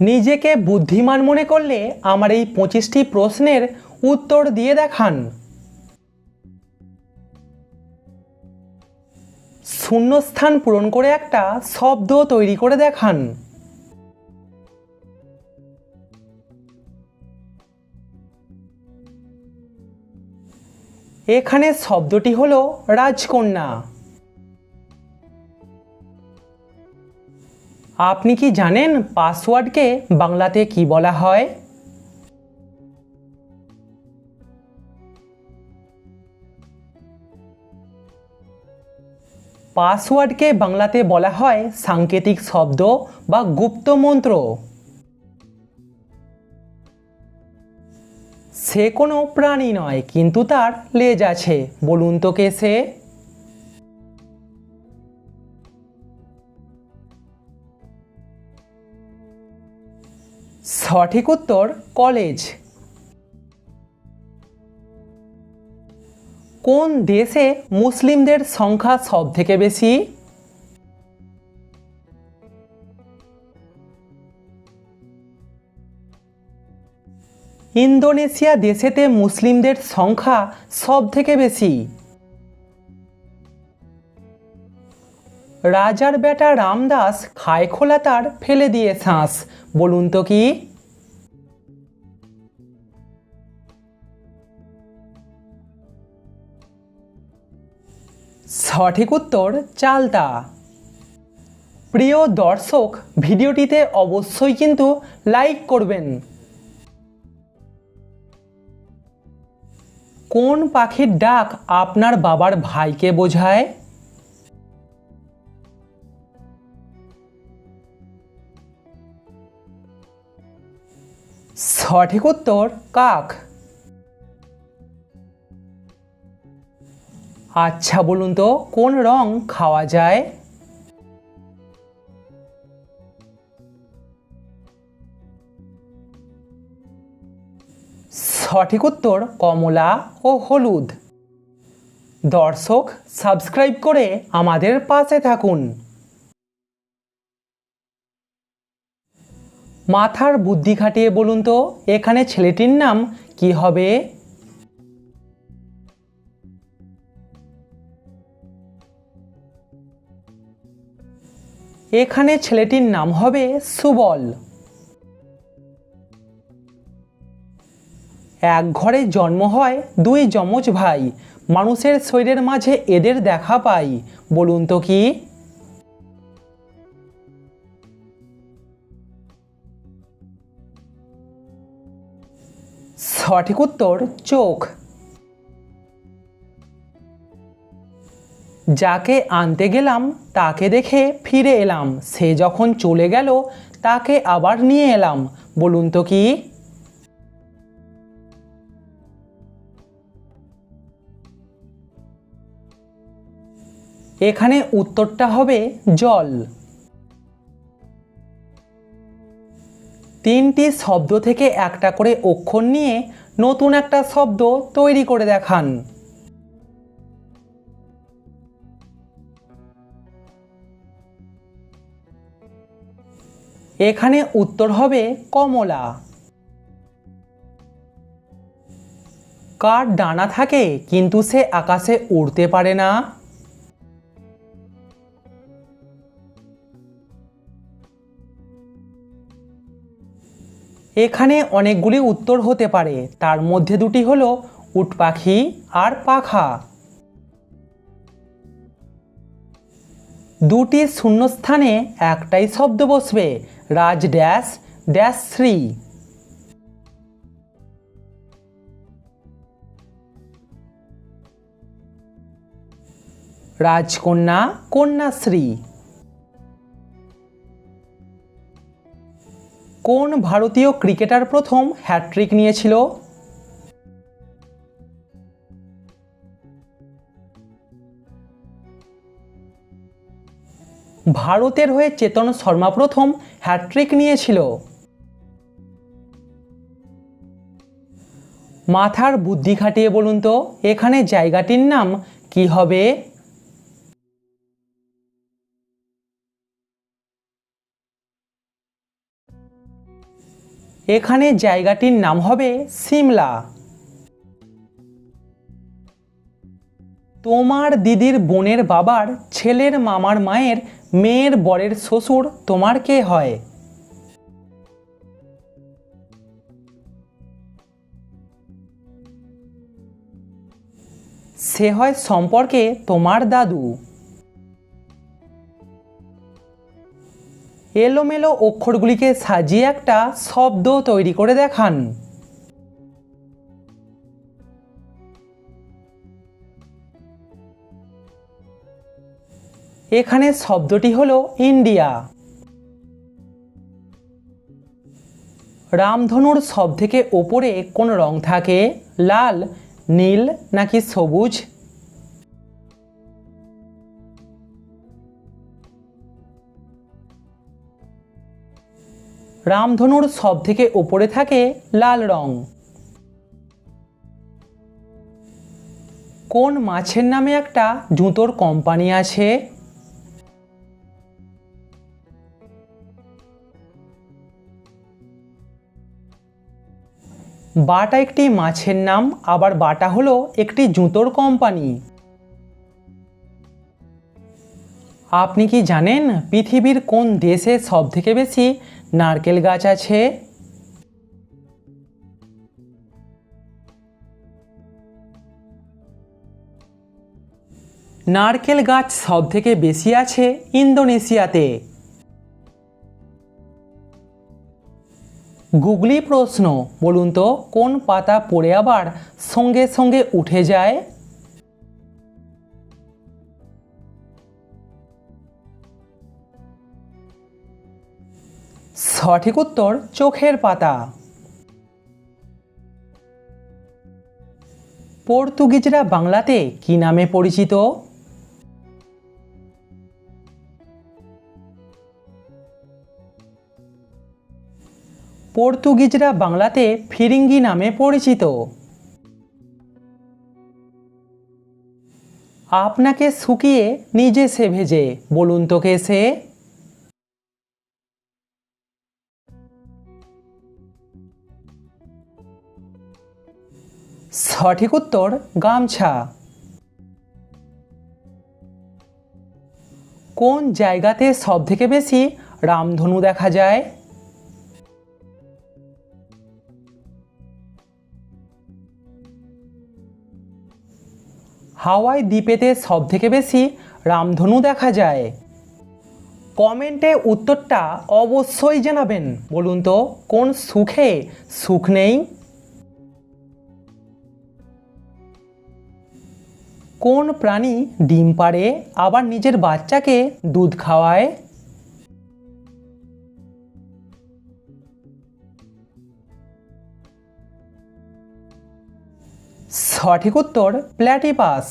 নিজেকে বুদ্ধিমান মনে করলে আমার এই পঁচিশটি প্রশ্নের উত্তর দিয়ে দেখান। শূন্যস্থান পূরণ করে একটা শব্দ তৈরি করে দেখান। এখানে শব্দটি হলো রাজকন্যা। আপনি কি জানেন পাসওয়ার্ডকে বাংলাতে কি বলা হয়? পাসওয়ার্ডকে বাংলাতে বলা হয় সাংকেতিক শব্দ বা গুপ্ত মন্ত্র। সে কোনো প্রাণী নয়, কিন্তু তার লেজ আছে। বলুন তো কে সে? সঠিক উত্তর কলেজ। কোন দেশে মুসলিমদের সংখ্যা সব থেকে বেশি? ইন্দোনেশিয়া দেশেতে মুসলিমদের সংখ্যা সব থেকে বেশি? রাজার বেটা রামদাস খায় খোলা তার ফেলে দিয়ে শ্বাস বলুন তো কি? সঠিক উত্তর চালতা। প্রিয় দর্শক, ভিডিওটিতে অবশ্যই কিন্তু লাইক করবেন। কোন পাখির ডাক আপনার বাবার ভাইকে বোঝায়? সঠিক উত্তর কাক। আচ্ছা বলুন তো, কোন রং খাওয়া যায়? সঠিক উত্তর, কমলা ও হলুদ। দর্শক, সাবস্ক্রাইব করে আমাদের পাশে থাকুন। মাথার বুদ্ধি খাটিয়ে বলুন তো, এখানে ছেলেটির নাম কি হবে? এখানে ছেলেটির নাম হবে সুবল। এক ঘরে জন্ম হয় দুই যমজ ভাই। মানুষের শরীরের মাঝে এদের দেখা পাই। বলুন তো কি? সঠিক উত্তর, চোখ। যাকে আনতে গেলাম, তাকে দেখে ফিরে এলাম। সে যখন চলে গেল, তাকে আবার নিয়ে এলাম। বলুন তো কি? এখানে উত্তরটা হবে জল। তিনটি শব্দ থেকে একটা করে অক্ষর নিয়ে নতুন একটা শব্দ তৈরি করে দেখান। এখানে উত্তর হবে কমলা। কার ডানা থাকে, কিন্তু সে আকাশে উড়তে পারে না। এখানে অনেকগুলি উত্তর হতে পারে, তার মধ্যে দুটি হলো উট পাখি আর পাখা। দুটি শূন্যস্থানে একটাই শব্দ বসবে, রাজ ড্যাশ ড্যাশ শ্রী রাজকন্যা, কন্যাশ্রী। কোন ভারতীয় ক্রিকেটার প্রথম হ্যাট্রিক নিয়েছিল? ভারতের হয়ে চেতন শর্মা প্রথম হ্যাট্রিক নিয়েছিল। মাথার বুদ্ধি খাটিয়ে বলুন তো, এখানে জায়গাটির নাম কি হবে? এখানে জায়গাটির নাম হবে সিমলা। তোমার দিদির বোনের বাবার ছেলের মামার মায়ের মেয়ের বরের শ্বশুর তোমার কে হয়? সে হয় সম্পর্কে তোমার দাদু। এলোমেলো অক্ষরগুলিকে সাজিয়ে একটা শব্দ তৈরি করে দেখান। এখানে শব্দটি হলো ইন্ডিয়া। রামধনুর সব থেকে ওপরে কোন রং থাকে? লাল, নীল নাকি সবুজ? রামধনুর সব থেকে ওপরে থাকে লাল রং। কোন মাছের নামে একটা জুতোর কোম্পানি আছে? বাটা একটি মাছের নাম, আবার বাটা হলো একটি জুতোর কোম্পানি। আপনি কি জানেন পৃথিবীর কোন দেশে সব থেকে বেশি নারকেল গাছ আছে? নারকেল গাছ সব থেকে বেশি আছে ইন্দোনেশিয়াতে। গুগলি প্রশ্ন, বলুন তো, কোন পাতা পড়ে আবার সঙ্গে সঙ্গে উঠে যায়? সঠিক উত্তর, চোখের পাতা। পর্তুগিজরা বাংলাতে কি নামে পরিচিত? পর্তুগিজরা বাংলাতে ফিরিঙ্গি নামে পরিচিত। আপনাকে শুকিয়ে নিজে সে ভেজে, বলুন তোকে সে? সঠিক উত্তর, গামছা। কোন জায়গাতে সব থেকে বেশি রামধনু দেখা যায়? হাওয়াই দ্বীপেতে সব থেকে বেশি রামধনু দেখা যায়। কমেন্টে উত্তরটা অবশ্যই জানাবেন। বলুন তো, কোন সুখে সুখ নেই? কোন প্রাণী ডিম পাড়ে, আবার নিজের বাচ্চাকে দুধ খাওয়ায়? সঠিক উত্তর প্ল্যাটিপাস।